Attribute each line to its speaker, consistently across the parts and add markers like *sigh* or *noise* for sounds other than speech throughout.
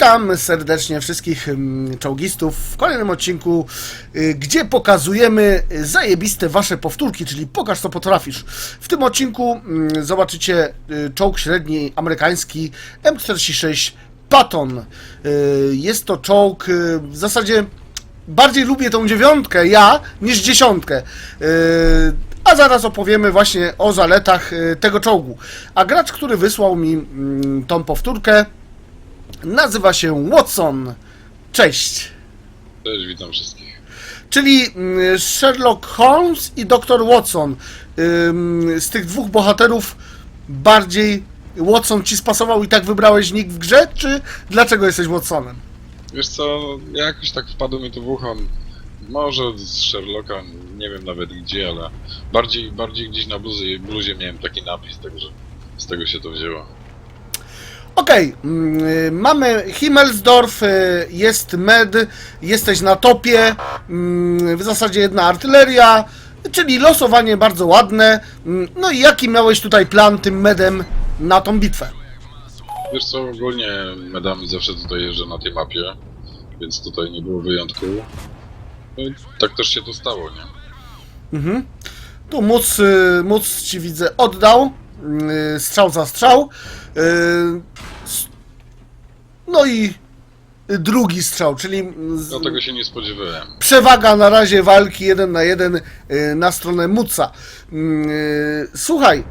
Speaker 1: Witam serdecznie wszystkich mm, czołgistów w kolejnym odcinku, y, gdzie pokazujemy zajebiste wasze powtórki, czyli pokaż co potrafisz. W tym odcinku mm, zobaczycie y, czołg średni amerykański M46 Patton. Y, Jest to czołg w zasadzie bardziej lubię tą dziewiątkę ja niż dziesiątkę. A zaraz opowiemy właśnie o zaletach tego czołgu. A gracz, który wysłał mi mm, tą powtórkę, nazywa się Watson. Cześć.
Speaker 2: Cześć, witam wszystkich.
Speaker 1: Czyli mm, Sherlock Holmes i dr Watson. Z tych dwóch bohaterów bardziej Watson ci spasował i tak wybrałeś nick w grze, czy dlaczego jesteś Watsonem?
Speaker 2: Wiesz co, jakoś tak wpadło mi to w ucho. Może z Sherlocka, nie wiem nawet gdzie, ale bardziej, bardziej gdzieś na bluzie, bluzie miałem taki napis, także z tego się to wzięło.
Speaker 1: Okej, mm, y, mamy Himmelsdorf, y, jest med, jesteś na topie, mm, w zasadzie jedna artyleria, czyli losowanie bardzo ładne. Mm, No i jaki miałeś tutaj plan tym medem na tą bitwę?
Speaker 2: Wiesz co, ogólnie medami zawsze tutaj jeżdżę na tej mapie, więc tutaj nie było wyjątku. No i tak też się to stało, nie?
Speaker 1: Mhm. Tu móc, y, móc ci widzę oddał, strzał za strzał. y, No i drugi strzał, czyli
Speaker 2: No tego się nie spodziewałem.
Speaker 1: przewaga na razie walki jeden na jeden y, na stronę Muca. Y, Słuchaj,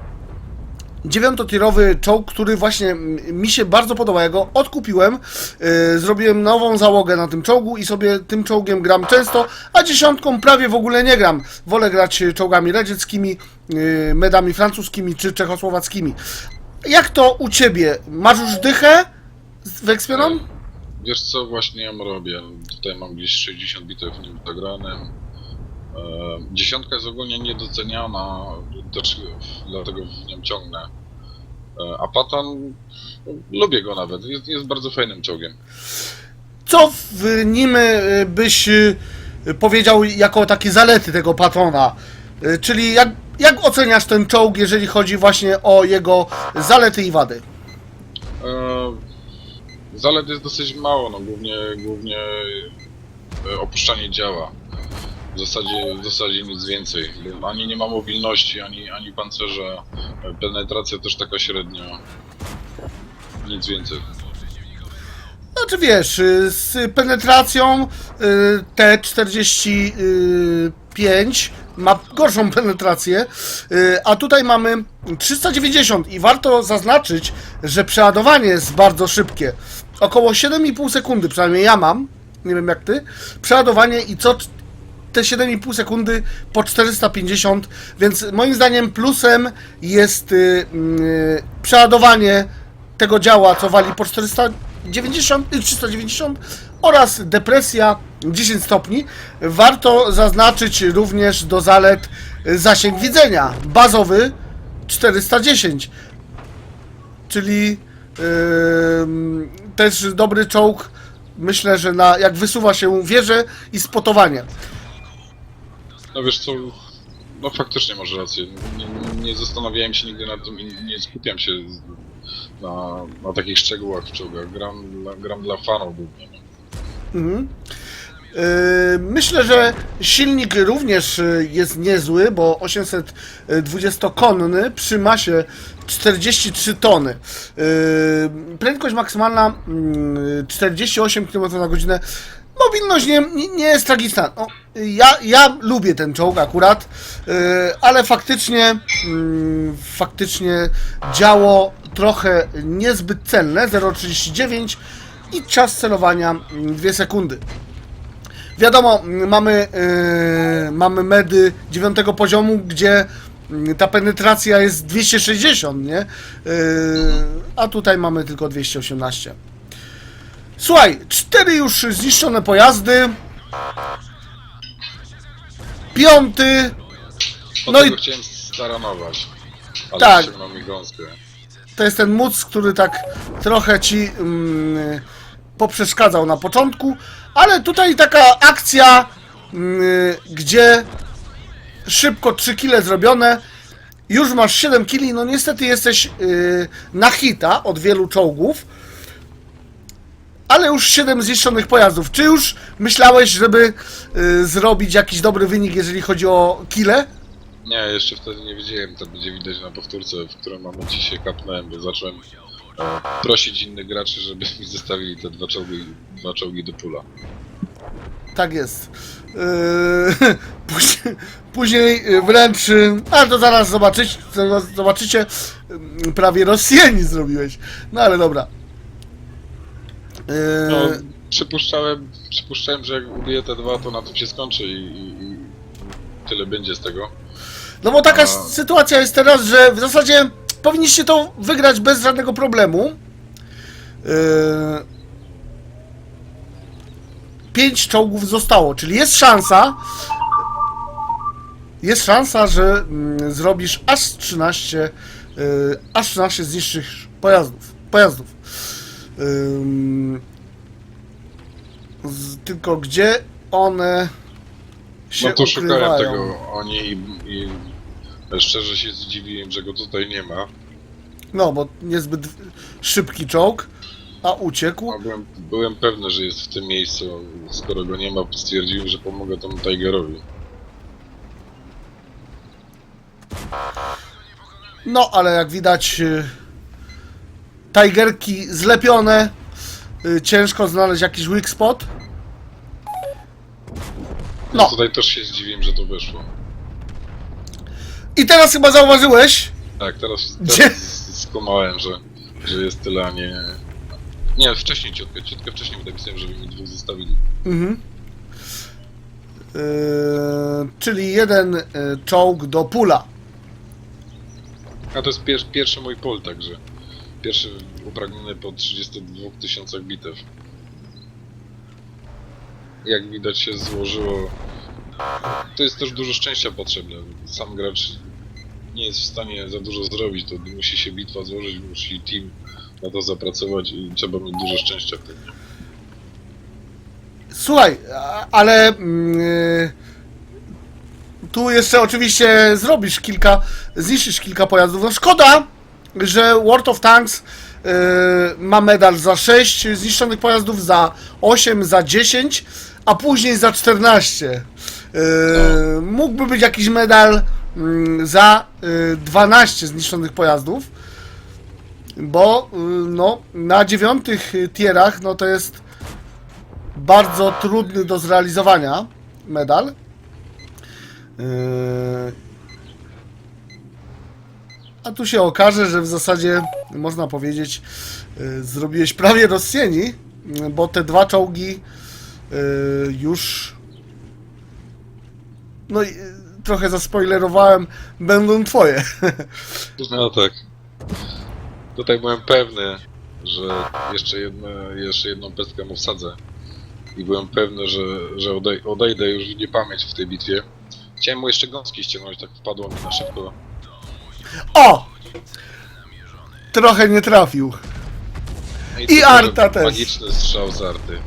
Speaker 1: dziewiątotirowy czołg, który właśnie mi się bardzo podoba. Ja go odkupiłem, y, zrobiłem nową załogę na tym czołgu i sobie tym czołgiem gram często, a dziesiątką prawie w ogóle nie gram. Wolę grać y, czołgami radzieckimi, y, medami francuskimi czy czechosłowackimi. Jak to u ciebie? Masz już dychę z Wekspioną?
Speaker 2: Wiesz co właśnie ja robię? Tutaj mam gdzieś 60 bitew nim zagranym. E, dziesiątka jest ogólnie niedoceniana, też dlatego w nią ciągnę. E, a Patan, lubię go nawet, jest, jest bardzo fajnym czołgiem.
Speaker 1: Co w nim y, byś y, powiedział jako takie zalety tego patrona? Y, Czyli jak, jak oceniasz ten czołg, jeżeli chodzi właśnie o jego zalety i wady?
Speaker 2: E, zalet jest dosyć mało, no głównie, głównie e, opuszczanie działa. W zasadzie, w zasadzie nic więcej. Ani nie ma mobilności, ani, ani pancerza. E, Penetracja też taka średnia. Nic więcej.
Speaker 1: Znaczy wiesz, y, z penetracją y, T45 ma gorszą penetrację, y, a tutaj mamy 390 i warto zaznaczyć, że przeładowanie jest bardzo szybkie. Około 7,5 sekundy, przynajmniej ja mam, nie wiem jak ty, przeładowanie i co te 7,5 sekundy po 450, więc moim zdaniem plusem jest y, y, przeładowanie tego działa, co wali po 490, y, 390 oraz depresja 10 stopni. Warto zaznaczyć również do zalet zasięg widzenia. Bazowy 410, czyli ym, też dobry czołg. Myślę, że na, jak wysuwa się wieże i spotowanie.
Speaker 2: No wiesz co, no faktycznie masz rację. Nie, nie zastanawiałem się nigdy nad tym i nie skupiam się na, na takich szczegółach w czołgach. Gram, gram dla fanów głównie. nie?
Speaker 1: Mhm. Yy, Myślę, że silnik również yy, jest niezły, bo 820-konny przy masie 43 tony. Yy, Prędkość maksymalna yy, 48 km na godzinę. Mobilność nie, nie, jest tragiczna. No, ja, ja lubię ten czołg akurat, ale faktycznie yy, faktycznie działo trochę niezbyt cenne 0,39 i czas celowania 2 sekundy. Wiadomo, m, mamy, yy, mamy medy 9 poziomu, gdzie mm, ta penetracja jest 260, nie? Yy, a tutaj mamy tylko 218. Słuchaj, cztery już zniszczone pojazdy. Piąty.
Speaker 2: No,
Speaker 1: No i-
Speaker 2: chciałem staranować. Ale
Speaker 1: Tak.
Speaker 2: ściągnął mi gąskę.
Speaker 1: To jest ten móc, który tak trochę ci mm, poprzeszkadzał na początku, ale tutaj taka akcja, mm, gdzie szybko 3 kile zrobione, już masz 7 kili, no niestety jesteś yy, na hita od wielu czołgów, ale już 7 zniszczonych pojazdów. Czy już myślałeś, żeby y, zrobić jakiś dobry wynik, jeżeli chodzi o kile?
Speaker 2: Nie, jeszcze wtedy nie wiedziałem, to będzie widać na powtórce, w którym momencie się kapnąłem, bo zacząłem prosić innych graczy, żeby mi zostawili te dwa czołgi, dwa czołgi do pula.
Speaker 1: Tak jest. Yy, *laughs* później, później y, wręcz, ale to zaraz zobaczyć, zaraz zobaczycie, y, prawie Rosjani zrobiłeś. No ale dobra. Yy,
Speaker 2: No, przypuszczałem, przypuszczałem, że jak ubiję te dwa, to na tym się skończy i, i, i tyle będzie z tego.
Speaker 1: No bo taka
Speaker 2: A.
Speaker 1: sytuacja jest teraz, że w zasadzie powinniście to wygrać bez żadnego problemu. Yy... Pięć czołgów zostało, czyli jest szansa. Jest szansa, że mm, zrobisz aż 13, yy, aż 13 zniszczysz pojazdów. pojazdów. Ym, z, tylko gdzie one się
Speaker 2: No to
Speaker 1: ukrywają?
Speaker 2: tego oni i, i szczerze się zdziwiłem, że go tutaj nie ma.
Speaker 1: No, bo niezbyt szybki czołg, a uciekł.
Speaker 2: A byłem, byłem pewny, że jest w tym miejscu. Skoro go nie ma, stwierdziłem, że pomogę temu Tigerowi.
Speaker 1: No, ale jak widać, y, Tigerki zlepione. y, Ciężko znaleźć jakiś weak spot. No,
Speaker 2: Tutaj też się zdziwiłem, że to wyszło.
Speaker 1: I teraz chyba zauważyłeś,
Speaker 2: Tak, teraz,
Speaker 1: Gdzie?
Speaker 2: teraz skumałem, że, że jest tyle, a nie... Nie, wcześniej ciutkę, ciutkę wcześniej napisałem, żeby mi dwóch zostawili.
Speaker 1: Mhm. Yy, czyli jeden y, czołg do pula.
Speaker 2: A to jest pier pierwszy mój pol, także pierwszy upragniony po 32 tysiącach bitew. Jak widać się złożyło. To jest też dużo szczęścia potrzebne. Sam gracz nie jest w stanie za dużo zrobić, to musi się bitwa złożyć, musi team na to zapracować i trzeba mieć dużo szczęścia wtedy.
Speaker 1: Słuchaj, a- ale mm, y, tu jeszcze oczywiście zrobisz kilka, zniszczysz kilka pojazdów. No szkoda, że World of Tanks y, ma medal za 6 zniszczonych pojazdów, za 8, za 10, a później za 14. Y, Mógłby być jakiś medal za y, 12 zniszczonych pojazdów, bo y, no, na dziewiątych y, tierach no to jest bardzo trudny do zrealizowania medal. A tu się okaże, że w zasadzie można powiedzieć, zrobiłeś prawie Rosjani, bo te dwa czołgi już. No trochę zaspoilerowałem, będą twoje. *laughs*
Speaker 2: No tak. Tutaj byłem pewny, że jeszcze, jedno, jeszcze jedną pestkę mu wsadzę. I byłem pewny, że, że odej odejdę już w niepamięć w tej bitwie. Chciałem mu jeszcze gąski ściągnąć, tak wpadło mi na szybko.
Speaker 1: O! Trochę nie trafił.
Speaker 2: No
Speaker 1: I Arta też.
Speaker 2: Magiczny strzał z Arty.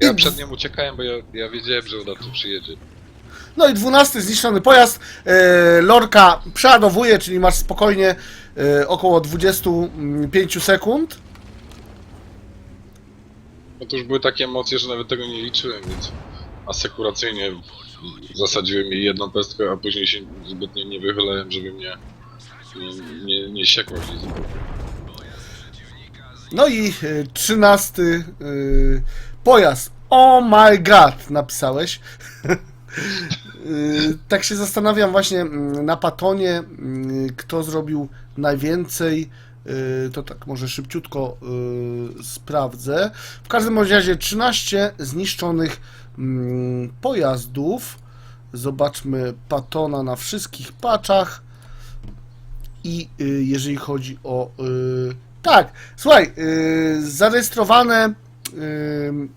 Speaker 2: Ja przed nią uciekałem, bo ja, ja wiedziałem, że ona tu przyjedzie.
Speaker 1: No i 12 zniszczony pojazd. E, Lorka przeładowuje, czyli masz spokojnie e, około 25 sekund.
Speaker 2: No to już były takie emocje, że nawet tego nie liczyłem, więc asekuracyjnie zasadziłem jej jedną pestkę, a później się zbytnio nie wychylałem, żeby mnie nie, nie, nie z boku.
Speaker 1: No i e, 13 e, pojazd. Oh my god, napisałeś. *laughs* E, tak się zastanawiam właśnie mm, na Patonie, mm, kto zrobił najwięcej. E, To tak może szybciutko e, sprawdzę. W każdym razie 13 zniszczonych mm, pojazdów. Zobaczmy Patona na wszystkich paczach. I y, jeżeli chodzi o. Y, tak, słuchaj, y, zarejestrowane y,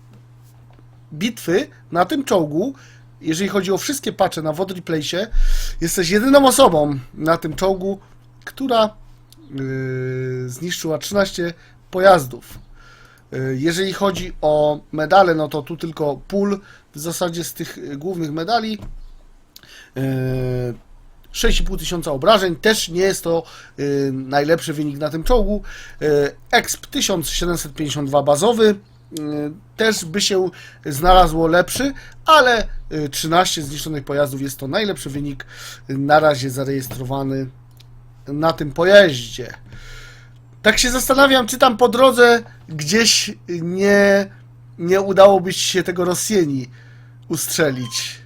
Speaker 1: bitwy na tym czołgu, jeżeli chodzi o wszystkie pacze na Wod Replaysie, jesteś jedyną osobą na tym czołgu, która y, zniszczyła 13 pojazdów. Y, Jeżeli chodzi o medale, no to tu tylko pól w zasadzie z tych y, głównych medali. y, 6,5 tysiąca obrażeń, też nie jest to najlepszy wynik na tym czołgu. Exp 1752 bazowy, też by się znalazło lepszy, ale 13 zniszczonych pojazdów jest to najlepszy wynik na razie zarejestrowany na tym pojeździe. Tak się zastanawiam, czy tam po drodze gdzieś nie, nie udałoby ci się tego Rosjeni ustrzelić.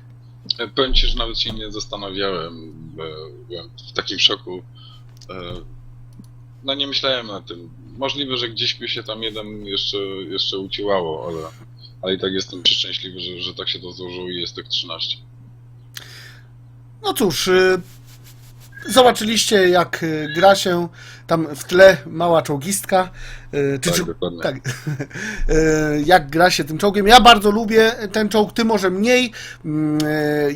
Speaker 2: E, Powiem ci, że nawet się nie zastanawiałem, bo byłem w takim szoku. E, No nie myślałem na tym. Możliwe, że gdzieś by się tam jeden jeszcze, jeszcze uciłało, ale, ale i tak jestem szczęśliwy, że, że tak się to złożyło i jest tych 13.
Speaker 1: No cóż, y, zobaczyliście jak y, gra się tam w tle mała czołgistka. y, Czy,
Speaker 2: Tak, dokładnie.
Speaker 1: tak, *laughs* y, jak gra się tym czołgiem. Ja bardzo lubię ten czołg, ty może mniej. Mm,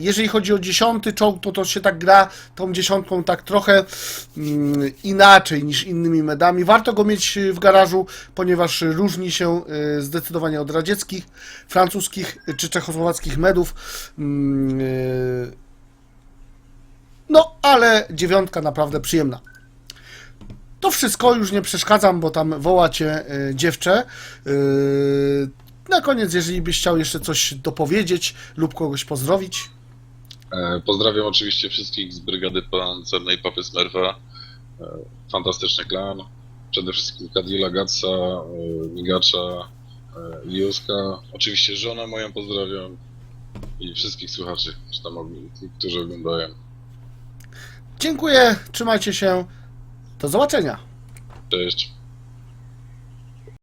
Speaker 1: Jeżeli chodzi o dziesiąty czołg, to to się tak gra tą dziesiątką tak trochę mm, inaczej niż innymi medami. Warto go mieć w garażu, ponieważ różni się zdecydowanie od radzieckich, francuskich czy czechosłowackich medów. No, ale dziewiątka naprawdę przyjemna. To wszystko, już nie przeszkadzam, bo tam woła cię y, dziewczę. Y, na koniec, jeżeli byś chciał jeszcze coś dopowiedzieć lub kogoś pozdrowić.
Speaker 2: E, Pozdrawiam oczywiście wszystkich z Brygady Pancernej Papy Smurfa. E, Fantastyczny klan. Przede wszystkim Kadila Gatsa, e, Migacza, e, Liuska. Oczywiście żonę moją pozdrawiam. I wszystkich słuchaczy, czy tam, którzy oglądają.
Speaker 1: Dziękuję, trzymajcie się. Do zobaczenia.
Speaker 2: Cześć.